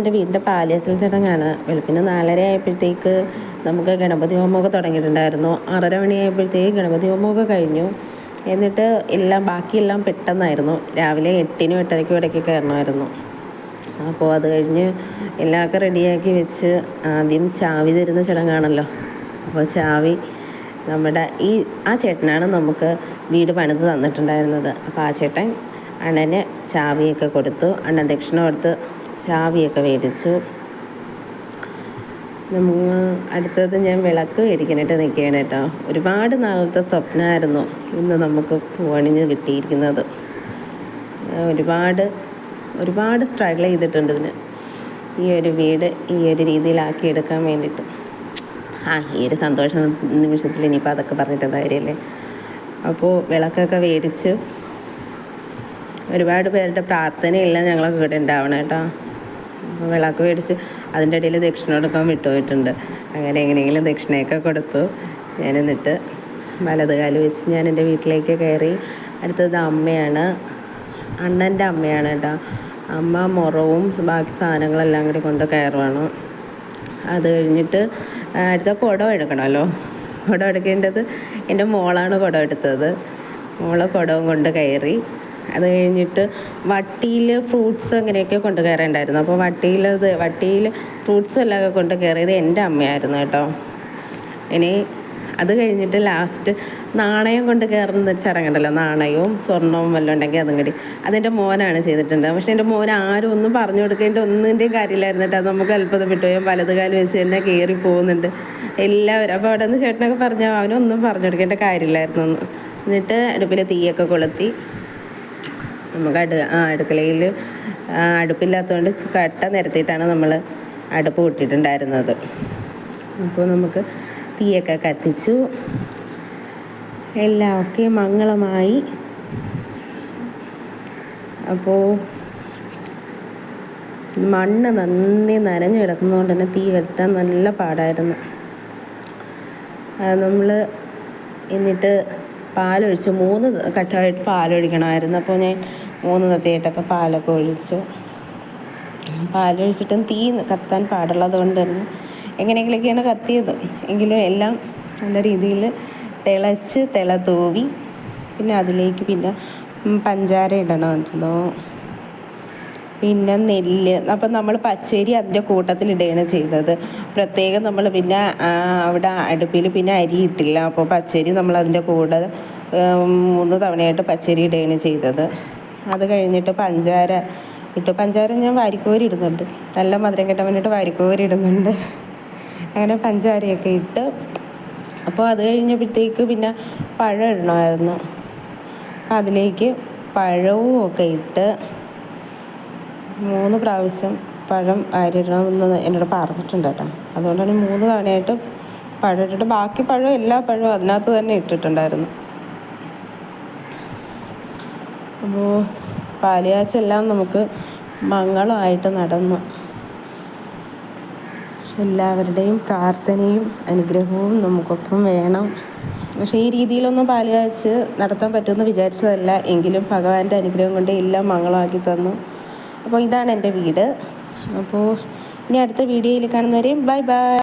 എന്റെ വീടിന്റെ പാലിയസൽ ചടങ്ങാണ്. വെളുപ്പിന് നാലര ആയപ്പോഴത്തേക്ക് നമുക്ക് ഗണപതി ഹോമമൊക്കെ തുടങ്ങിയിട്ടുണ്ടായിരുന്നു. ആറര മണിയായപ്പോഴത്തേക്ക് ഗണപതി ഹോമമൊക്കെ കഴിഞ്ഞു. എന്നിട്ട് എല്ലാം ബാക്കിയെല്ലാം പെട്ടെന്നായിരുന്നു. രാവിലെ എട്ടിനും എട്ടരയ്ക്കും ഇടയ്ക്ക് കയറണമായിരുന്നു. അപ്പോൾ അത് കഴിഞ്ഞ് എല്ലാമൊക്കെ റെഡിയാക്കി വെച്ച് ആദ്യം ചാവി തരുന്ന ചടങ്ങാണല്ലോ. അപ്പോൾ ചാവി നമ്മുടെ ഈ ആ ചേട്ടനാണ് നമുക്ക് വീട് പണിത് തന്നിട്ടുണ്ടായിരുന്നത്. അപ്പോൾ ആ ചേട്ടൻ അണ്ണന് ചാവിയൊക്കെ കൊടുത്തു. അണ്ണൻ ദക്ഷിണ കൊടുത്ത് ചാവിയൊക്കെ മേടിച്ചു. നമ്മൾ അടുത്തത് ഞാൻ വിളക്ക് മേടിക്കാനായിട്ട് നിൽക്കുകയാണ് കേട്ടോ. ഒരുപാട് നാളത്തെ സ്വപ്നമായിരുന്നു ഇന്ന് നമുക്ക് പോണിഞ്ഞ് കിട്ടിയിരിക്കുന്നത്. ഒരുപാട് ഒരുപാട് സ്ട്രഗിൾ ചെയ്തിട്ടുണ്ട് ഇതിന്. ഈ ഒരു വീട് ഈ ഒരു രീതിയിലാക്കി എടുക്കാൻ വേണ്ടിയിട്ട്. ആ ഈ ഒരു സന്തോഷ നിമിഷത്തിൽ ഇനിയിപ്പോൾ അതൊക്കെ പറഞ്ഞിട്ട് കാര്യമല്ലേ അപ്പോൾ വിളക്കൊക്കെ മേടിച്ച് ഒരുപാട് പേരുടെ പ്രാർത്ഥനയെല്ലാം ഞങ്ങളൊക്കെ ഇവിടെ ഉണ്ടാവണം കേട്ടോ. വിളക്ക് മേടിച്ച് അതിന്റെ ഇടയിൽ ദക്ഷിണ കൊടുക്കാൻ വിട്ടുപോയിട്ടുണ്ട്. അങ്ങനെ എങ്ങനെയെങ്കിലും ദക്ഷിണയൊക്കെ കൊടുത്തു. ഞാൻ എന്നിട്ട് വലത് കാൽ വെച്ച് ഞാൻ എന്റെ വീട്ടിലേക്ക് കയറി. അടുത്തത് അമ്മയാണ്. അണ്ണന്റെ അമ്മയാണ് കേട്ടോ. അമ്മ മുറവും ബാക്കി സാധനങ്ങളെല്ലാം കൂടി കൊണ്ട് കയറുവാണ്. അത് കഴിഞ്ഞിട്ട് അടുത്ത കുടം എടുക്കണമല്ലോ. കുടം എടുക്കേണ്ടത് എന്റെ മോളാണ് കുടം എടുത്തത്. മോളെ കുടവും കൊണ്ട് കയറി. അത് കഴിഞ്ഞിട്ട് വട്ടിയിൽ ഫ്രൂട്ട്സ് അങ്ങനെയൊക്കെ കൊണ്ട് കയറേണ്ടായിരുന്നു. അപ്പോൾ വട്ടിയിൽ വട്ടിയിൽ ഫ്രൂട്ട്സ് എല്ലാം കൊണ്ട് കയറിയത് എന്റെ അമ്മയായിരുന്നു കേട്ടോ. ഇനി അത് കഴിഞ്ഞിട്ട് ലാസ്റ്റ് നാണയം കൊണ്ട് കയറുന്ന ചടങ്ങുണ്ടല്ലോ നാണയവും സ്വർണവും വല്ലതും ഉണ്ടെങ്കിൽ അതും കൂടി. അതെന്റെ മോനാണ് ചെയ്തിട്ടുണ്ട്. പക്ഷേ എന്റെ മോൻ ആരും ഒന്നും പറഞ്ഞു കൊടുക്കേണ്ട ഒന്നിന്റെയും കാര്യമില്ലായിരുന്നു കേട്ടോ. നമുക്ക് അത്ഭുതപ്പെട്ടു വലത് കാലം വെച്ച് തന്നെ കയറി പോകുന്നുണ്ട്. എല്ലാവരും അപ്പോൾ അവിടെ നിന്ന് ചേട്ടനൊക്കെ പറഞ്ഞു അവനൊന്നും പറഞ്ഞു കൊടുക്കേണ്ട കാര്യമില്ലായിരുന്നു എന്നിട്ട് അടുപ്പിൽ തീയൊക്കെ കൊളുത്തി. നമുക്ക് അടു അടുക്കളയിൽ അടുപ്പില്ലാത്തതുകൊണ്ട് കട്ട നിരത്തിയിട്ടാണ് നമ്മൾ അടുപ്പ് കൂട്ടിയിട്ടുണ്ടായിരുന്നത് അപ്പോൾ നമുക്ക് തീയൊക്കെ കത്തിച്ചു. എല്ലാം ഒക്കെ മംഗളമായി. അപ്പോൾ മണ്ണ് നന്ദി നനഞ്ഞു കിടക്കുന്നതുകൊണ്ട് തന്നെ തീ കെടുത്താൻ നല്ല പാടായിരുന്നു. നമ്മൾ എന്നിട്ട് പാലൊഴിച്ച് മൂന്ന് ഘട്ടമായിട്ട് പാലൊഴിക്കണമായിരുന്നു. അപ്പോൾ ഞാൻ മൂന്ന് നദിയായിട്ടൊക്കെ പാലൊക്കെ ഒഴിച്ചു. പാലൊഴിച്ചിട്ടും തീ കത്താൻ പാടുള്ളത് കൊണ്ട് തന്നെ എങ്ങനെയെങ്കിലൊക്കെയാണ് കത്തിയത്. എങ്കിലും എല്ലാം നല്ല രീതിയിൽ തിളച്ച് തിള തൂവി പിന്നെ അതിലേക്ക് പിന്നെ പഞ്ചാര ഇടണമായിരുന്നു. പിന്നെ നെല്ല്. അപ്പം നമ്മൾ പച്ചരി അതിന്റെ കൂട്ടത്തിൽ ഇടുകയാണ് ചെയ്തത്. പ്രത്യേകം നമ്മൾ പിന്നെ അവിടെ അടുപ്പിൽ പിന്നെ അരി ഇട്ടില്ല. അപ്പോൾ പച്ചരി നമ്മൾ അതിന്റെ കൂടെ മൂന്ന് തവണയായിട്ട് പച്ചരി ഇടുകയാണ് ചെയ്തത്. അത് കഴിഞ്ഞിട്ട് പഞ്ചാര ഇട്ട് പഞ്ചാര ഞാൻ വാരിക്കോരി ഇടുന്നുണ്ട്. നല്ല മധുരം കിട്ടാൻ വേണ്ടിയിട്ട് വാരിക്കോരി ഇടുന്നുണ്ട്. അങ്ങനെ പഞ്ചാരയൊക്കെ ഇട്ട് അപ്പോൾ അത് കഴിഞ്ഞപ്പോഴത്തേക്ക് പിന്നെ പഴം ഇടണമായിരുന്നു. അതിലേക്ക് പഴവും ഒക്കെ ഇട്ട് മൂന്ന് പ്രാവശ്യം പഴം അരിടണമെന്ന് എന്നോട് പറഞ്ഞിട്ടുണ്ട് കേട്ടോ. അതുകൊണ്ടാണ് മൂന്ന് തവണയായിട്ട് പഴം ഇട്ടിട്ട് ബാക്കി പഴം എല്ലാ പഴവും അതിനകത്ത് തന്നെ ഇട്ടിട്ടുണ്ടായിരുന്നു. അപ്പോൾ പാലിയാച്ചെല്ലാം നമുക്ക് മംഗളമായിട്ട് നടന്നു. എല്ലാവരുടെയും പ്രാർത്ഥനയും അനുഗ്രഹവും നമുക്കൊപ്പം വേണം. പക്ഷേ ഈ രീതിയിലൊന്നും പാലുകാച്ച് നടത്താൻ പറ്റുമെന്ന് വിചാരിച്ചതല്ല. എങ്കിലും ഭഗവാന്റെ അനുഗ്രഹം കൊണ്ട് എല്ലാം മംഗളമാക്കി തന്നു. അപ്പോൾ ഇതാണ് എന്റെ വീട്. അപ്പോൾ ഇനി അടുത്ത വീഡിയോയിൽ കാണുന്നവരെയും ബൈ ബൈ.